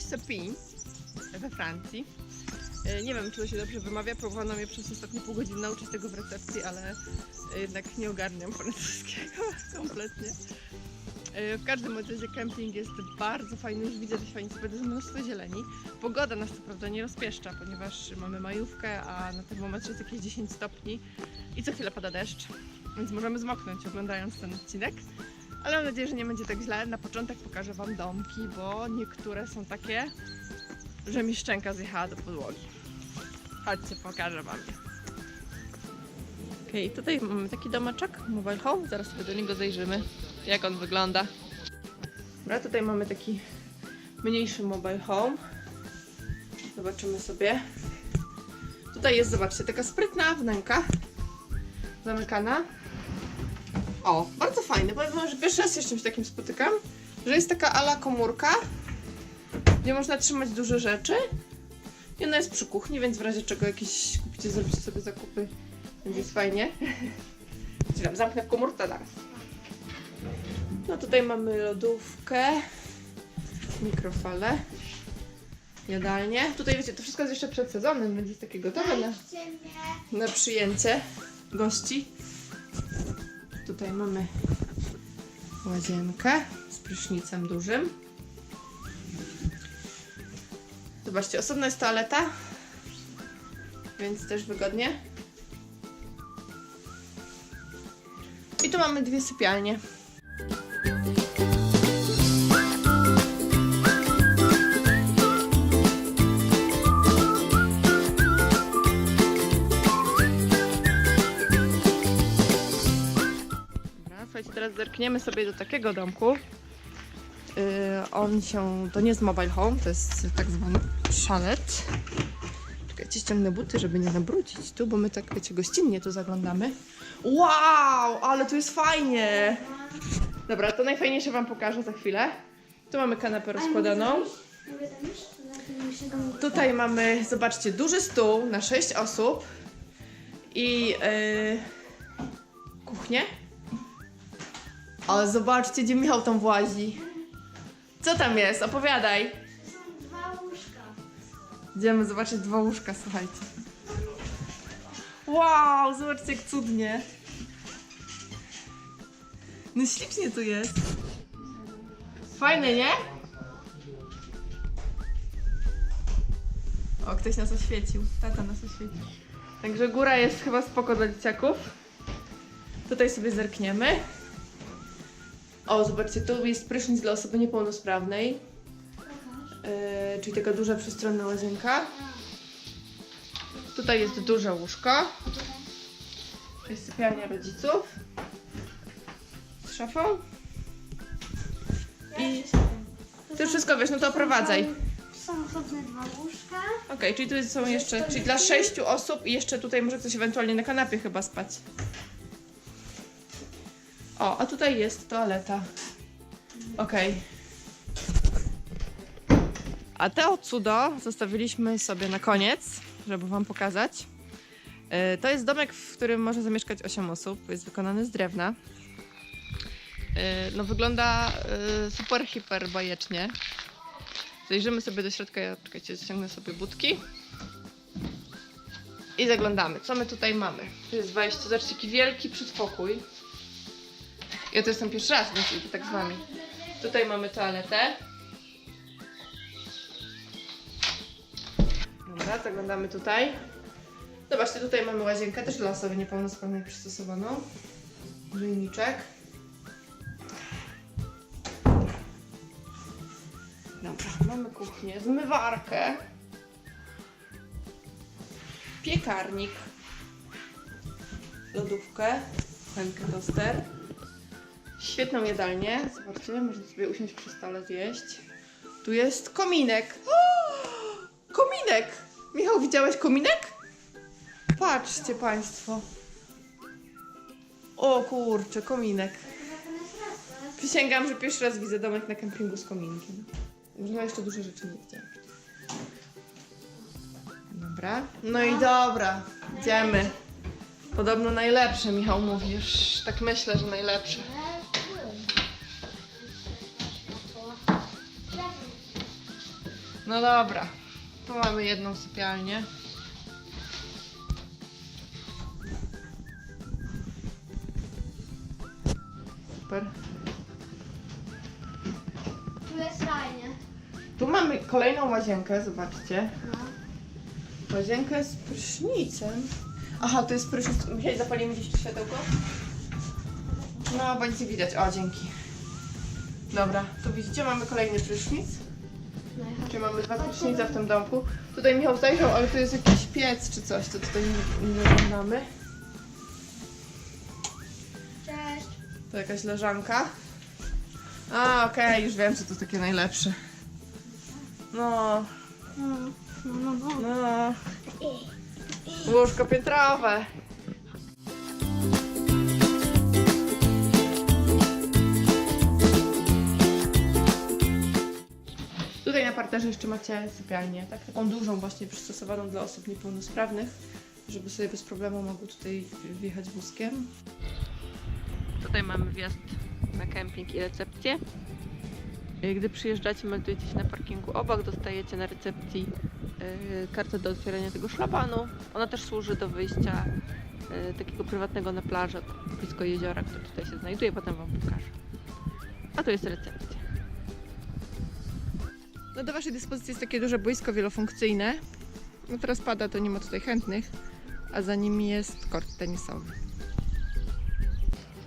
Sapin we Francji. E, Nie wiem, czy to się dobrze wymawia. Próbowano mnie przez ostatnie pół godziny nauczyć tego w recepcji, ale jednak nie ogarniam francuskiego kompletnie. E, W każdym razie kemping jest bardzo fajny, już widzę, że fajnie jest mnóstwo zieleni. Pogoda nas co prawda nie rozpieszcza, ponieważ mamy majówkę, a na termometrze jest jakieś 10 stopni i co chwilę pada deszcz, więc możemy zmoknąć oglądając ten odcinek. Ale mam nadzieję, że nie będzie tak źle. Na początek pokażę Wam domki, bo niektóre są takie, że mi szczęka zjechała do podłogi. Chodźcie, pokażę Wam je. Okej, tutaj mamy taki domeczek, mobile home, zaraz sobie do niego zajrzymy, jak on wygląda. Dobra, tutaj mamy taki mniejszy mobile home. Zobaczymy sobie. Tutaj jest, zobaczcie, taka sprytna wnęka. Zamykana. O, bardzo fajny. Powiem wam, że pierwszy raz się z czymś takim spotykam, że jest taka ala komórka, gdzie można trzymać duże rzeczy. I ona jest przy kuchni, więc w razie czego jakieś kupicie, zrobicie sobie zakupy, będzie fajnie. Czyli zamknę w komórce zaraz. No tutaj mamy lodówkę, mikrofale, jadalnię. Tutaj wiecie, to wszystko jest jeszcze przed sezonem, będzie takie gotowe na, na przyjęcie gości. Tutaj mamy łazienkę z prysznicem dużym. Zobaczcie, osobna jest toaleta, więc też wygodnie. I tu mamy dwie sypialnie. Zerkniemy sobie do takiego domku. Yy, on się, to nie jest mobile home, to jest tak zwany szalet. Czekajcie, ściągnę buty, żeby nie nabrudzić tu, bo my tak, wiecie, gościnnie tu zaglądamy. Wow, ale tu jest fajnie! Dobra, to najfajniejsze wam pokażę za chwilę. Tu mamy kanapę rozkładaną. Tutaj mamy, zobaczcie, duży stół na 6 osób i yy, kuchnię. Ale zobaczcie, gdzie Michał tam włazi. Co tam jest? Opowiadaj. Są dwa łóżka. Idziemy zobaczyć dwa łóżka, słuchajcie. Wow, zobaczcie jak cudnie. No ślicznie tu jest. Fajne, nie? O, ktoś nas oświecił. Tata nas oświecił. Także góra jest chyba spoko dla dzieciaków. Tutaj sobie zerkniemy. O, zobaczcie, tu jest prysznic dla osoby niepełnosprawnej. Yy, czyli taka duża przestronna łazienka. Tutaj jest duże łóżko. Jest sypialnia rodziców. Z szafą. I ty wszystko wiesz, no to oprowadzaj. Są osobne dwa łóżka. Okej, czyli tu są jeszcze, czyli dla sześciu osób i jeszcze tutaj może coś ewentualnie na kanapie chyba spać. O, a tutaj jest toaleta. Okej. A te cudo zostawiliśmy sobie na koniec, żeby wam pokazać. E, To jest domek, w którym może zamieszkać 8 osób. Jest wykonany z drewna. E, No wygląda e, super, hiper bajecznie. Zajrzymy sobie do środka, ja czekajcie, ściągnę sobie budki. I zaglądamy, co my tutaj mamy. Tu jest wejście, zobaczcie, jaki wielki przedpokój. Ja to jestem pierwszy raz, więc idę tak z wami. Tutaj mamy toaletę. Dobra, zaglądamy tutaj. Zobaczcie, tutaj mamy łazienkę, też dla osoby niepełnosprawnej przystosowaną. Grzejniczek. Dobra, mamy kuchnię, zmywarkę, piekarnik, lodówkę, kuchenkę toster, świetną jadalnię. Zobaczcie, można sobie usiąść przy stole zjeść. Tu jest kominek. O, kominek! Michał, widziałeś kominek? Patrzcie Państwo. O kurczę, kominek. Przysięgam, że pierwszy raz widzę domek na kempingu z kominkiem. Można jeszcze dużo rzeczy nie widziałam. Dobra. No i dobra, idziemy. Podobno najlepsze, Michał mówisz. Tak myślę, że najlepsze. No dobra. Tu mamy jedną sypialnię. Super. Tu jest fajnie. Tu mamy kolejną łazienkę, zobaczcie. No. Łazienkę z prysznicem. Aha, to jest prysznic. Musieli zapalimy gdzieś światełko? No, będzie widać. O, dzięki. Dobra, tu widzicie, mamy kolejny prysznic. Czyli mamy dwa prysznice w tym domku. Tutaj Michał zajrzał, ale tu jest jakiś piec czy coś, to tutaj nie, nie oglądamy. Cześć. To jakaś leżanka. A, okej, już wiem, co to takie najlepsze. No, No, no, no. no. Łóżko piętrowe. Parterze jeszcze macie sypialnię, tak? taką dużą właśnie przystosowaną dla osób niepełnosprawnych, żeby sobie bez problemu mogły tutaj wjechać wózkiem. Tutaj mamy wjazd na kemping i recepcję. Gdy przyjeżdżacie, meldujecie się na parkingu obok, dostajecie na recepcji yy, kartę do otwierania tego szlabanu. Ona też służy do wyjścia yy, takiego prywatnego na plażę blisko jeziora, które tutaj się znajduje, potem Wam pokażę. A tu jest recepcja. No do Waszej dyspozycji jest takie duże boisko wielofunkcyjne. No teraz pada, to nie ma tutaj chętnych, a za nimi jest kort tenisowy.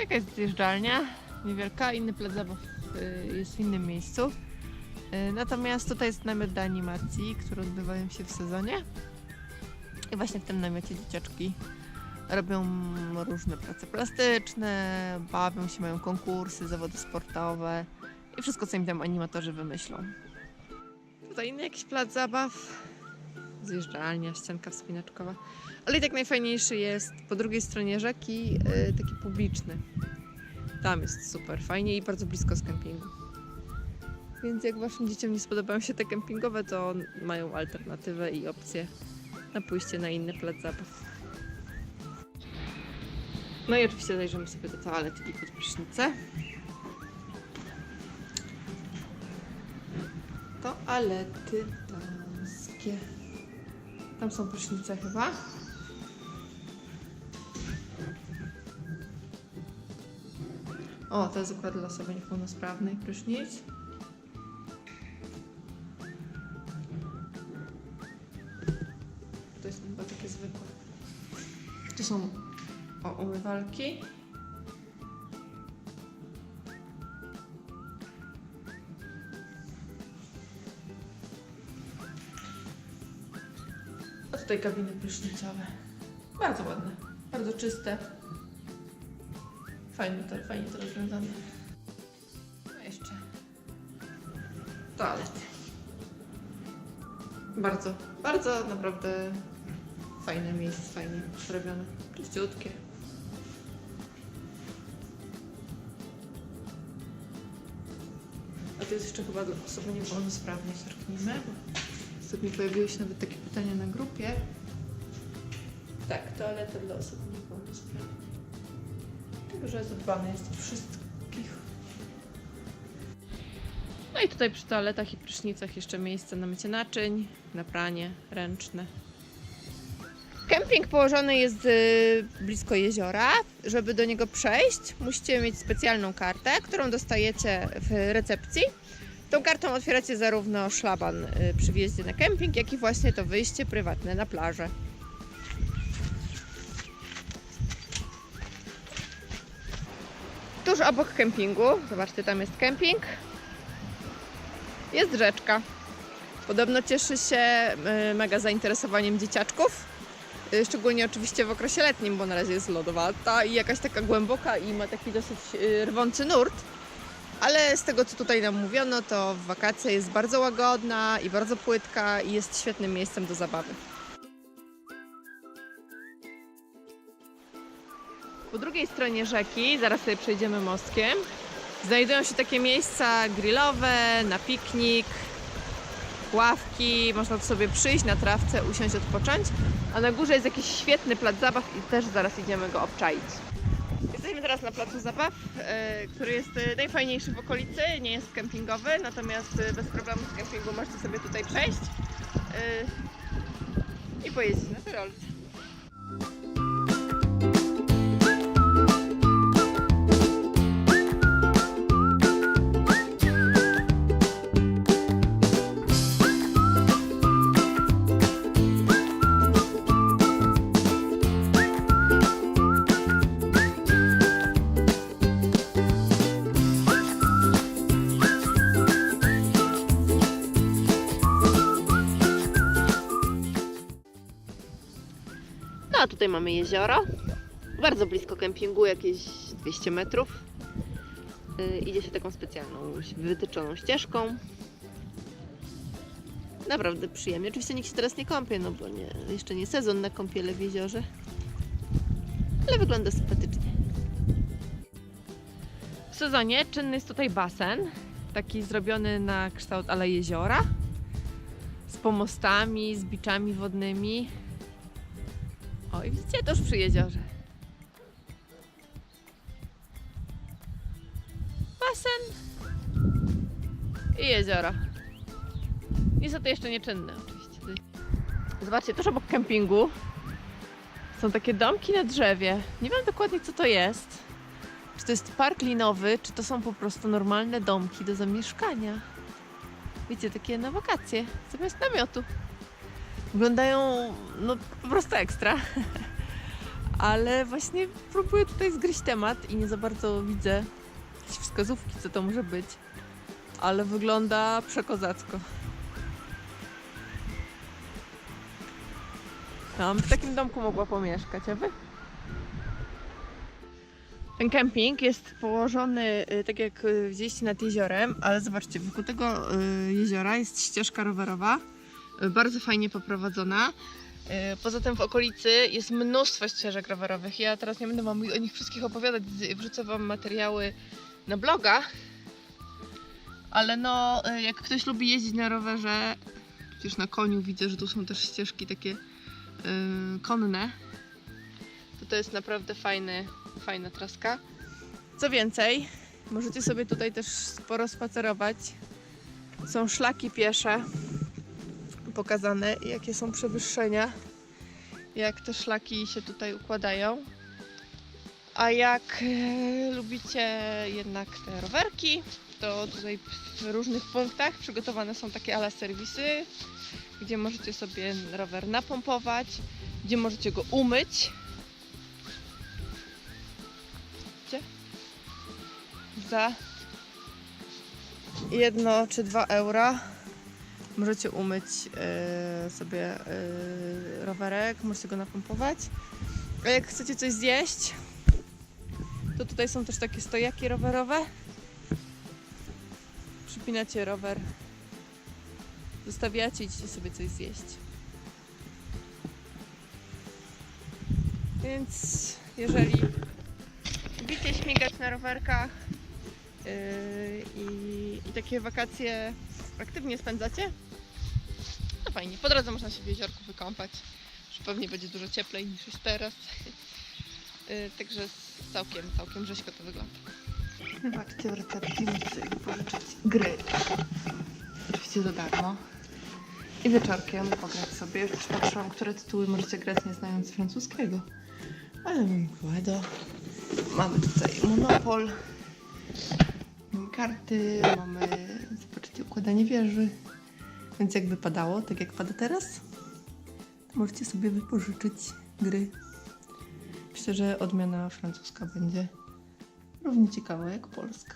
Jaka jest zjeżdżalnia? Niewielka, inny plac zabaw y, jest w innym miejscu. Y, Natomiast tutaj jest namiot do animacji, które odbywają się w sezonie. I właśnie w tym namiocie dzieciaczki robią różne prace plastyczne, bawią się, mają konkursy, zawody sportowe i wszystko, co im tam animatorzy wymyślą. Tutaj inny jakiś plac zabaw, zjeżdżalnia, ścianka wspinaczkowa. Ale i tak najfajniejszy jest po drugiej stronie rzeki, y, taki publiczny. Tam jest super fajnie i bardzo blisko z kempingu. Więc jak waszym dzieciom nie spodobają się te kempingowe, to mają alternatywę i opcję na pójście na inny plac zabaw. No i oczywiście zajrzymy sobie do toalety i pod prysznicę. Toalety damskie. Tam są prysznice chyba. O, to jest akurat dla osoby niepełnosprawnej prysznic. To jest chyba takie zwykłe. Tu są o, umywalki. Tutaj kabiny prysznicowe. Bardzo ładne, bardzo czyste. Fajnie to, fajnie to rozwiązane. No jeszcze toalety. Bardzo, bardzo naprawdę fajne miejsce, fajnie zrobione. Czyściutkie. A to jest jeszcze chyba dla osoby niepełnosprawnej, zerknijmy. Ostatnio pojawiły się nawet takie pytania na grupie. Tak, toaleta dla osób niepełnosprawnych. Także zadbane jest o wszystkich. No i tutaj przy toaletach i prysznicach jeszcze miejsce na mycie naczyń, na pranie ręczne. Kemping położony jest y, blisko jeziora. Żeby do niego przejść, musicie mieć specjalną kartę, którą dostajecie w recepcji. Tą kartą otwieracie zarówno szlaban y, przy wjeździe na kemping, jak i właśnie to wyjście prywatne na plażę. Tuż obok kempingu, zobaczcie, tam jest kemping, jest rzeczka. Podobno cieszy się y, mega zainteresowaniem dzieciaczków. Y, Szczególnie oczywiście w okresie letnim, bo na razie jest lodowata i jakaś taka głęboka i ma taki dosyć rwący nurt. Ale z tego co tutaj nam mówiono, to w wakacje jest bardzo łagodna i bardzo płytka i jest świetnym miejscem do zabawy. Po drugiej stronie rzeki, zaraz sobie przejdziemy mostkiem, znajdują się takie miejsca grillowe, na piknik, ławki, można tu sobie przyjść na trawce, usiąść, odpocząć. A na górze jest jakiś świetny plac zabaw i też zaraz idziemy go obczaić. Jesteśmy teraz na placu zabaw, e, który jest e, najfajniejszy w okolicy, nie jest kempingowy, natomiast e, bez problemu z kempingu możecie sobie tutaj przejść i pojeździć na tyrolce. Tutaj mamy jezioro. Bardzo blisko kempingu, jakieś 200 metrów. Yy, idzie się taką specjalną, wytyczoną ścieżką. Naprawdę przyjemnie. Oczywiście nikt się teraz nie kąpie, no bo nie, jeszcze nie sezon na kąpiele w jeziorze. Ale wygląda sympatycznie. W sezonie czynny jest tutaj basen. Taki zrobiony na kształt ale jeziora. Z pomostami, z biczami wodnymi. O, i widzicie, to już przy jeziorze. Basen i jezioro. Niestety jeszcze nieczynne oczywiście. Zobaczcie, tuż obok kempingu są takie domki na drzewie. Nie wiem dokładnie co to jest. Czy to jest park linowy, czy to są po prostu normalne domki do zamieszkania. Wiecie, takie na wakacje, zamiast namiotu. Wyglądają no po prostu ekstra. Ale właśnie próbuję tutaj zgryźć temat i nie za bardzo widzę jakieś wskazówki, co to może być. Ale wygląda przekozacko. Ja bym w takim domku mogła pomieszkać, a wy? Ten kemping jest położony y, tak jak y, widzieliście nad jeziorem, ale zobaczcie, wokół tego y, jeziora jest ścieżka rowerowa, bardzo fajnie poprowadzona. Y, Poza tym w okolicy jest mnóstwo ścieżek rowerowych. Ja teraz nie będę wam o nich wszystkich opowiadać, wrzucę wam materiały na bloga. Ale no, y, jak ktoś lubi jeździć na rowerze, przecież na koniu widzę, że tu są też ścieżki takie y, konne, to to jest naprawdę fajny, fajna traska. Co więcej, możecie sobie tutaj też sporo spacerować. Są szlaki piesze pokazane, jakie są przewyższenia, jak te szlaki się tutaj układają. A jak e, lubicie jednak te rowerki, to tutaj w różnych punktach przygotowane są takie ala serwisy, gdzie możecie sobie rower napompować, gdzie możecie go umyć. Widzicie? Za jedno czy dwa euro możecie umyć e, sobie e, rowerek, możecie go napompować. A jak chcecie coś zjeść, to tutaj są też takie stojaki rowerowe. Przypinacie rower, zostawiacie i idziecie sobie coś zjeść. Więc jeżeli lubicie śmigać na rowerkach yy, i, i takie wakacje aktywnie spędzacie, fajnie. Po drodze można się w jeziorku wykąpać. Już pewnie będzie dużo cieplej niż jest teraz. Yy, Także całkiem, całkiem rzeźko to wygląda. W recepcji możecie wypożyczyć gry. Oczywiście za darmo. I wieczorkiem pograć sobie. Już patrzyłam, które tytuły możecie grać nie znając francuskiego. Ale mamy Cluedo. Mamy tutaj Monopol. Mamy karty, mamy zobaczcie układanie wieży. Więc jakby padało, tak jak pada teraz, to możecie sobie wypożyczyć gry. Myślę, że odmiana francuska będzie równie ciekawa jak polska.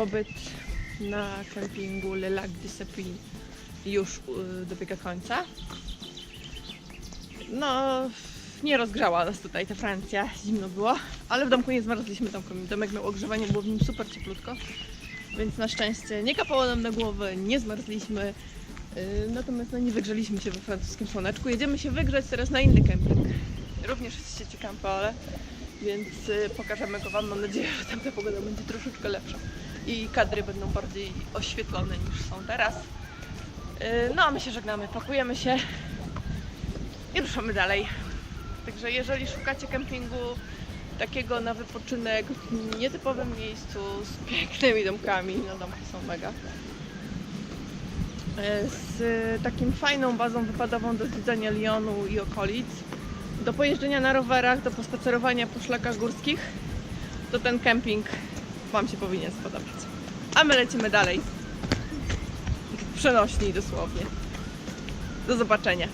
Pobyt na kempingu Le Lac de już y, dobiega końca. No, nie rozgrzała nas tutaj ta Francja, zimno było, ale w domku nie zmarzliśmy, domku, domek miał ogrzewanie, było w nim super cieplutko, więc na szczęście nie kapało nam na głowę, nie zmarzliśmy, y, natomiast no, nie wygrzeliśmy się we francuskim słoneczku. Jedziemy się wygrzać teraz na inny kemping, również w sieci Campole, więc y, pokażemy go Wam, mam nadzieję, że tam ta pogoda będzie troszeczkę lepsza i kadry będą bardziej oświetlone niż są teraz. Y, No a my się żegnamy, pakujemy się i ruszamy dalej. Także jeżeli szukacie kempingu takiego na wypoczynek w nietypowym miejscu z pięknymi domkami, no domki są mega, e, z takim fajną bazą wypadową do zwiedzania Lyonu i okolic, do pojeżdżenia na rowerach, do pospacerowania po szlakach górskich, to ten kemping Wam się powinien spodobać. A my lecimy dalej. Przenośni dosłownie. Do zobaczenia.